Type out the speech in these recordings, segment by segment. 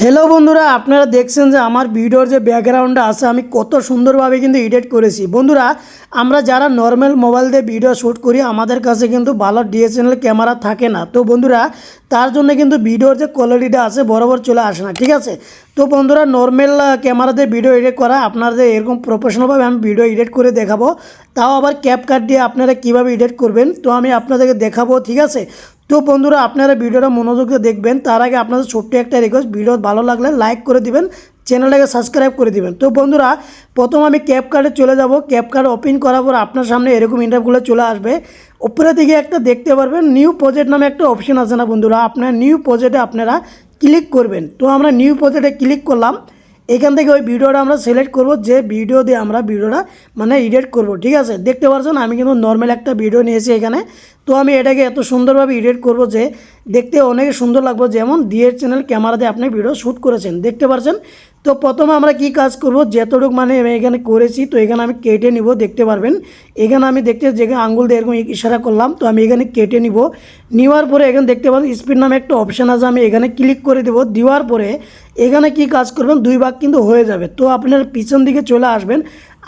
Hello বন্ধুরা, আপনারা দেখছেন যে আমার ভিডিওর যে ব্যাকগ্রাউন্ডটা আছে, আমি কত সুন্দরভাবে কিন্তু এডিট করেছি। বন্ধুরা, আমরা যারা নর্মাল মোবাইল দিয়ে ভিডিও শ্যুট করি, আমাদের কাছে কিন্তু ভালো ডিএসএনএল ক্যামেরা থাকে না। তো বন্ধুরা, তার জন্য কিন্তু ভিডিওর যে কোয়ালিটিটা আছে, বরাবর চলে আসে না, ঠিক আছে? তো বন্ধুরা নর্মাল ক্যামেরাতে ভিডিও এডিট করা, আপনাদের এরকম প্রফেশনালভাবে আমি ভিডিও এডিট করে দেখাবো। তাও আবার ক্যাপকাট দিয়ে আপনারা কীভাবে এডিট করবেন, তো আমি আপনাদেরকে দেখাবো, ঠিক আছে? তো বন্ধুরা, আপনারা ভিডিওটা মনোযোগ দিয়ে দেখবেন। তার আগে আপনাদের ছোট্ট একটা রিকোয়েস্ট ভিডিও ভালো লাগলে লাইক করে দিবেন চ্যানেলটাকে সাবস্ক্রাইব করে দিবেন। তো বন্ধুরা, প্রথম আমি ক্যাপ কার্ডে চলে যাব। ক্যাপ কার্ড ওপেন করার পর আপনার সামনে এরকম ইন্টারভিউগুলো চলে আসবে। উপরে দিকে একটা দেখতে পারবেন নিউ প্রজেক্ট নামে একটা অপশন আছে না বন্ধুরা, আপনার নিউ প্রজেক্টে আপনারা ক্লিক করবেন। তো আমরা নিউ প্রজেক্টে ক্লিক করলাম। এখান থেকে ওই ভিডিওটা আমরা সিলেক্ট করব, যে ভিডিও দিয়ে আমরা ভিডিওটা মানে এডিট করব, ঠিক আছে? দেখতে পাচ্ছেন আমি কিন্তু নর্মাল একটা ভিডিও নিয়েছি এখানে। তো আমি এটাকে এত সুন্দরভাবে এডিট করব যে দেখতে অনেক সুন্দর লাগবে। যেমন ডিএর চ্যানেল ক্যামেরাতে আপনি ভিডিও শ্যুট করেছেন, দেখতে পাচ্ছেন তো প্রথমে আমরা কি কাজ করব, যতটুকু মানে আমি এখানে করেছি, তো এখানে আমি কেটে নিব, দেখতে পারবেন। এখানে আমি দেখতে যেখানে আঙ্গুল দিয়ে এরকম ইশারা করলাম, তো আমি এখানে কেটে নিব। নেওয়ার পরে এখানে দেখতে পাবেন স্পিড নামে একটা অপশান আছে, আমি এখানে ক্লিক করে দেবো। দেওয়ার পরে এখানে কি কাজ করবেন? দুই ভাগ কিন্তু হয়ে যাবে। তো আপনারা পিছন দিকে চলে আসবেন।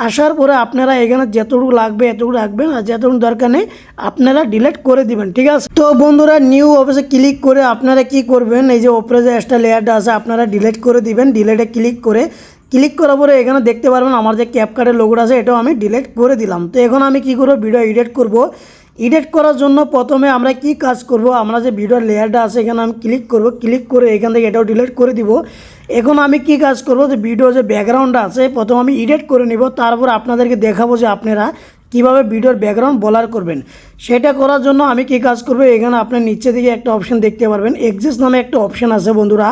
আসার পরে আপনারা এখানে যতটুকু লাগবে, এতটুকু রাখবেন আর যতটুকু দরকার নেই, আপনারা ডিলেট করে দিবেন, ঠিক আছে? তো বন্ধুরা নিউ অফিসে ক্লিক করে আপনারা কি করবেন? এই যে ওপরে যে এক্সট্রা লেয়ারটা আছে, আপনারা ডিলিট করে দিবেন। ডিলেটে ক্লিক করে ক্লিক করার পরে এখানে দেখতে পারবেন আমার যে ক্যাপকার্টের লোগোটা আছে, এটাও আমি ডিলেট করে দিলাম। তো এখন আমি কি করব? ভিডিও এডিট করব। এডিট করার জন্য প্রথমে আমরা কি কাজ করব? আমরা যে ভিডিওর লেয়ারটা আছে, এখানে আমি ক্লিক করব। ক্লিক করে এখান থেকে এটাও ডিলিট করে দিব। এখন আমি কি কাজ করব? যে ভিডিও যে ব্যাকগ্রাউন্ডটা আছে, প্রথম আমি এডিট করে নিব। তারপর আপনাদেরকে দেখাবো যে আপনারা কীভাবে ভিডিওর ব্যাকগ্রাউন্ড বলার করবেন। সেটা করার জন্য আমি কি কাজ করব? এখানে আপনার নিচে দিকে একটা অপশন দেখতে পারবেন। এক্সেস নামে একটা অপশন আছে বন্ধুরা।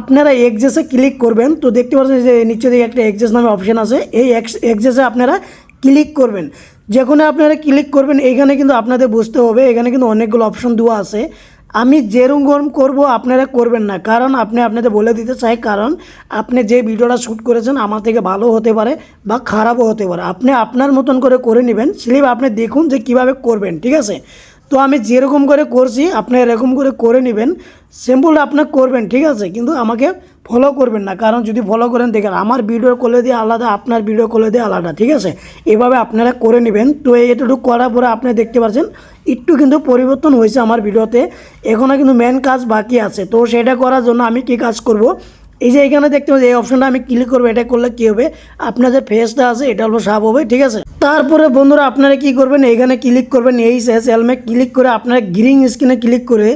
আপনারা এক্সেসে ক্লিক করবেন। তো দেখতে পাচ্ছেন যে নিচে দিকে একটা এক্সেস নামে অপশন আছে। এই এক্স এক্সেসে আপনারা ক্লিক করবেন। যেখানে আপনারা ক্লিক করবেন, এখানে কিন্তু আপনাদের বুঝতে হবে, এখানে কিন্তু অনেকগুলো অপশন দেওয়া আছে। আমি যেরম গরম করব, আপনারা করবেন না। কারণ আপনি আপনাদের বলে দিতে চাই, কারণ আপনি যে ভিডিওটা শ্যুট করেছেন, আমার থেকে ভালো হতে পারে বা খারাপও হতে পারে। আপনি আপনার মতন করে করে নেবেন স্লিপ আপনি দেখুন যে কীভাবে করবেন, ঠিক আছে? তো আমি যেরকম করে করছি, আপনি এরকম করে করে নেবেন। সিম্পল আপনি করবেন, ঠিক আছে? কিন্তু আমাকে ফলো করবেন না। কারণ যদি ফলো করেন, দেখেন আমার ভিডিও কলে দিয়ে আলাদা, আপনার ভিডিও কলে দিয়ে আলাদা, ঠিক আছে? এভাবে আপনারা করে নেবেন। তো এটুকু করার পরে আপনি দেখতে পাচ্ছেন একটু কিন্তু পরিবর্তন হয়েছে আমার ভিডিওতে এখনও কিন্তু মেন কাজ বাকি আছে। তো সেটা করার জন্য আমি কি কাজ করব? এই যে এখানে দেখতে পাচ্ছি, এই অপশনটা আমি ক্লিক করব, এটা করলে কী হবে? আপনার যে ফেসটা আছে, এটা হলো সাপ হবে, ঠিক আছে? তারপরে বন্ধুরা, আপনারা কি করবেন? এখানে ক্লিক করবেন এই শেষ ক্লিক করে আপনারা গ্রিন স্ক্রিনে ক্লিক করে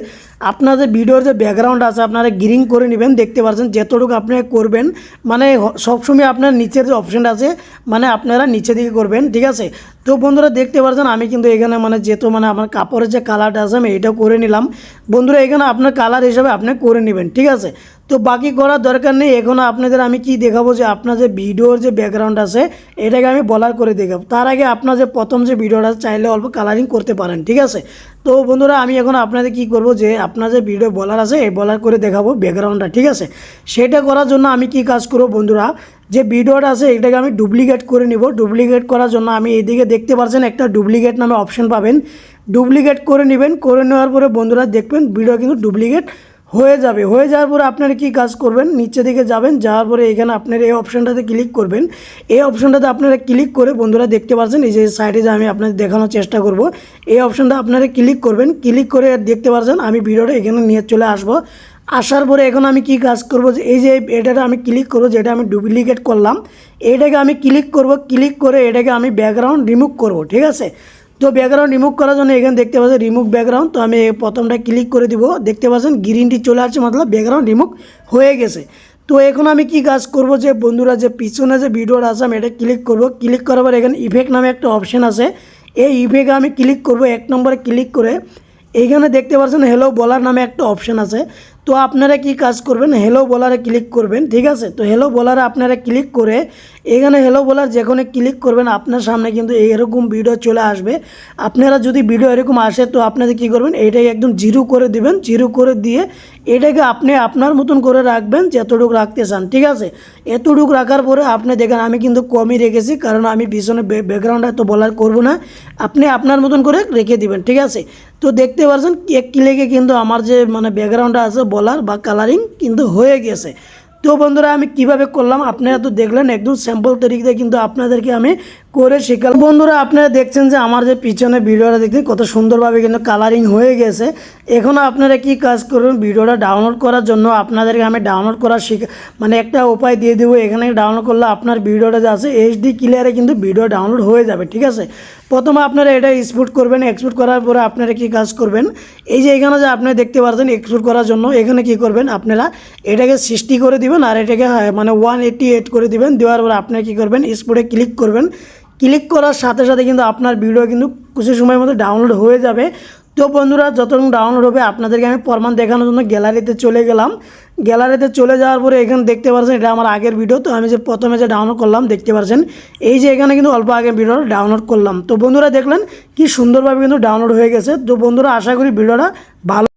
আপনার যে ভিডিওর যে ব্যাকগ্রাউন্ড আছে, আপনারা গ্রিন করে নেবেন, দেখতে পাচ্ছেন যতটুকু আপনি করবেন। মানে সবসময় আপনার নিচের যে অপশানটা আছে মানে আপনারা নিচে দিকে করবেন, ঠিক আছে? তো বন্ধুরা, দেখতে পাচ্ছেন আমি কিন্তু এখানে মানে যেহেতু মানে আমার কাপড়ের যে কালারটা আছে, আমি এটাও করে নিলাম। বন্ধুরা, এখানে আপনার কালার হিসাবে আপনি করে নেবেন, ঠিক আছে? তো বাকি করার দরকার নেই, এখন আপনাদের আমি কি দেখাবো যে আপনার যে ভিডিওর যে ব্যাকগ্রাউন্ড আছে, এটাকে আমি বলার করে দেখাবো। তার আগে আপনার যে প্রথম যে ভিডিওটা চাইলে অল্প কালারিং করতে পারেন, ঠিক আছে? তো বন্ধুরা, আমি এখন আপনাদের কি করব যে আপনার যে ভিডিও বলার আছে এই বলার করে দেখাবো ব্যাকগ্রাউন্ডটা ঠিক আছে? সেটা করার জন্য আমি কি কাজ করব বন্ধুরা, যে ভিডিওটা আছে, এটাকে আমি ডুপ্লিকেট করে নিব। ডুপ্লিকেট করার জন্য আমি এদিকে দেখতে পাচ্ছেন, একটা ডুপ্লিকেট নামে অপশন পাবেন। ডুপ্লিকেট করে নেবেন, করে নেওয়ার পরে বন্ধুরা দেখবেন ভিডিও কিন্তু ডুপ্লিকেট হয়ে যাবে। হয়ে যাওয়ার পরে আপনারা কি কাজ করবেন? নিচে দিকে যাবেন, যাওয়ার পরে এখানে আপনার এই অপশনটাতে ক্লিক করবেন। এই অপশনটাতে আপনারা ক্লিক করে বন্ধুরা দেখতে পাচ্ছেন এই যে সাইডে যে আমি আপনাদের দেখানোর চেষ্টা করব, এই অপশনটা আপনারা ক্লিক করবেন। ক্লিক করে দেখতে পাচ্ছেন আমি ভিডিওটা এখানে নিয়ে চলে আসব। আসার পরে এখন আমি কি কাজ করব যে, এই যে এটাতে আমি ক্লিক করব, যেটা আমি ডুপ্লিকেট করলাম, এটাকে আমি ক্লিক করব ক্লিক করে এটাকে আমি ব্যাকগ্রাউন্ড রিমুভ করব, ঠিক আছে? তো ব্যাকগ্রাউন্ড রিমুভ করার জন্য এখানে দেখতে পাচ্ছেন রিমুভ ব্যাকগ্রাউন্ড তো আমি প্রথমটা ক্লিক করে দিব। দেখতে পাচ্ছেন গ্রিনটি চলে আসছে, মতলব ব্যাকগ্রাউন্ড রিমুভ হয়ে গেছে। তো এখন আমি কি কাজ করব যে, বন্ধুরা যে পিছনে যে ভিডিওটা আছে, আমি এটা ক্লিক করব। ক্লিক করার পর এখানে ইফেক্ট নামে একটা অপশন আছে। এই ইফেক্টে আমি ক্লিক করব, এক নম্বরে ক্লিক করে। এইখানে দেখতে পাচ্ছেন হ্যালো বলার নামে একটা অপশন আছে। তো আপনারা কি কাজ করবেন? হ্যালো বলারে ক্লিক করবেন, ঠিক আছে? তো হ্যালো বলারে আপনারা ক্লিক করে এখানে হ্যালো বলার যেখানে ক্লিক করবেন, আপনার সামনে কিন্তু এরকম ভিডিও চলে আসবে। আপনারা যদি ভিডিও এরকম আসে, তো আপনাদের কি করবেন? এটাকে একদম জিরো করে দিবেন, জিরো করে দিয়ে এটাকে আপনি আপনার মতন করে রাখবেন যতটুকু রাখতে চান, ঠিক আছে? এতটুকু রাখার পরে আপনি দেখেন, আমি কিন্তু কমই রেখেছি, কারণ আমি পিছনে ব্যাকগ্রাউন্ড এত বলার করব না। আপনি আপনার মতন করে রেখে দিবেন, ঠিক আছে? তো তো দেখতে পাচ্ছেন এক ক্লিকে কিন্তু আমার যে মানে ব্যাকগ্রাউন্ডটা আছে বলার বা কালারিং কিন্তু হয়ে গেছে। তো বন্ধুরা, আমি কীভাবে করলাম? আপনারা তো দেখলেন, একদম স্যাম্পল তৈরি কিন্তু আপনাদেরকে আমি করে শেখালাম বন্ধুরা আপনারা দেখছেন যে আমার যে পিছনে ভিডিওটা দেখতে কত সুন্দরভাবে কিন্তু কালারিং হয়ে গেছে। এখনও আপনারা কি কাজ করবেন ভিডিওটা ডাউনলোড করার জন্য আপনাদেরকে আমি ডাউনলোড করার শিখা মানে একটা উপায় দিয়ে দেবো। এখানে ডাউনলোড করলে আপনার ভিডিওটা যে আছে এইচডি ক্লিয়ারে কিন্তু ভিডিও ডাউনলোড হয়ে যাবে ঠিক আছে? প্রথমে আপনারা এটা এক্সপোর্ট করবেন। এক্সপোর্ট করার পরে আপনারা কি কাজ করবেন? এই যে এখানে যে আপনারা দেখতে পাচ্ছেন এক্সপোর্ট করার জন্য এখানে কি করবেন? আপনারা এটাকে সৃষ্টি করে দিবেন আর এটাকে হ্যাঁ, মানে ওয়ান এইটি এইট করে দিবেন। দেওয়ার পরে আপনারা কী করবেন? এক্সপোর্টে ক্লিক করবেন। ক্লিক করার সাথে সাথে কিন্তু আপনার ভিডিও কিন্তু কিছু সময়ের মধ্যে ডাউনলোড হয়ে যাবে। তো বন্ধুরা যতক্ষণ ডাউনলোড হবে, আপনাদেরকে আমি প্রমাণ দেখানোর জন্য গ্যালারিতে চলে গেলাম। গ্যালারিতে চলে যাওয়ার পরে এখানে দেখতে পাচ্ছেন এটা আমার আগের ভিডিও তো আমি যে প্রথমে যে ডাউনলোড করলাম, দেখতে পাচ্ছেন এই যে এখানে কিন্তু অল্প আগে ভিডিওটা ডাউনলোড করলাম। তো বন্ধুরা, দেখলেন কি সুন্দরভাবে কিন্তু ডাউনলোড হয়ে গেছে। তো বন্ধুরা, আশা করি ভিডিওটা ভালো